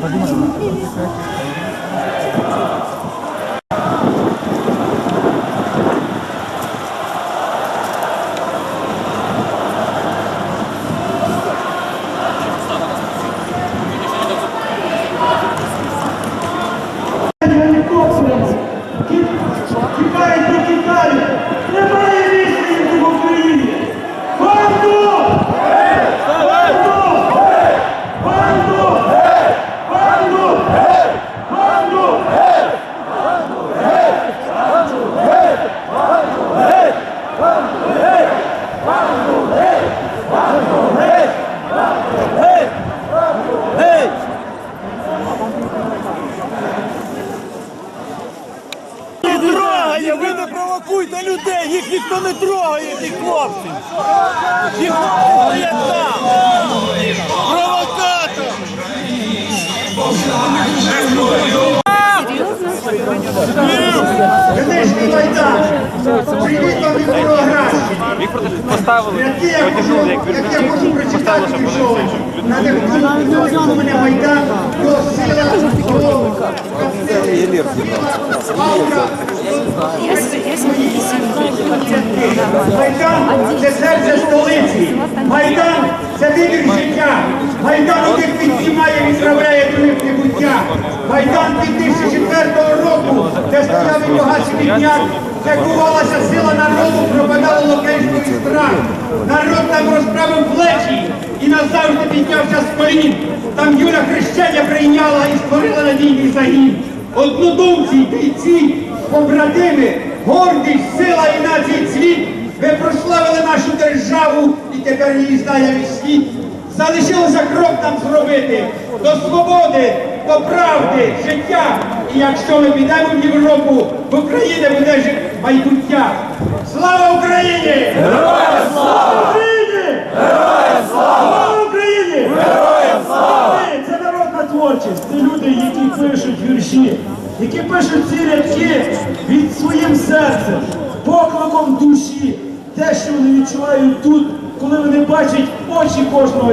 Подумай, Провокуйте людей, їх ніхто не трогає, тих хлопців. Ті хлопці стоять там. Провокатор! Майдан. Привіт вам від програми. Їх проти поставили, можу, як прочитати поставили, щоб вони На мене майдан, до сила, Майдан це серце столиці. Майдан це вибір життя. Майдан яких піднімає, відправляє до небуття. Майдан 2004 року, де стояв і багатший бідняк, де кувалася сила народу, пропадало локейський страх. Народ там розправив плечі і назавжди піднявся з колін. Там Юля хрещення прийняла і створила надійний загін. Однодумці, бійці, побратими, гордість, сила і нації цвіт. Ви прославили нашу державу і тепер її знає весь світ. Залишилося крок нам зробити до свободи, до правди, життя. І якщо ми підемо в Європу, в Україні буде майбуття. Слава Україні! Героям слава! Україні! Героям слава! Слава Україні! Героям слава! Це народна творчість, це люди, які пишуть вірші, які пишуть ці рядки від своїм серцем, покликом душі, те, що вони відчувають тут, коли вони бачать очі кожного.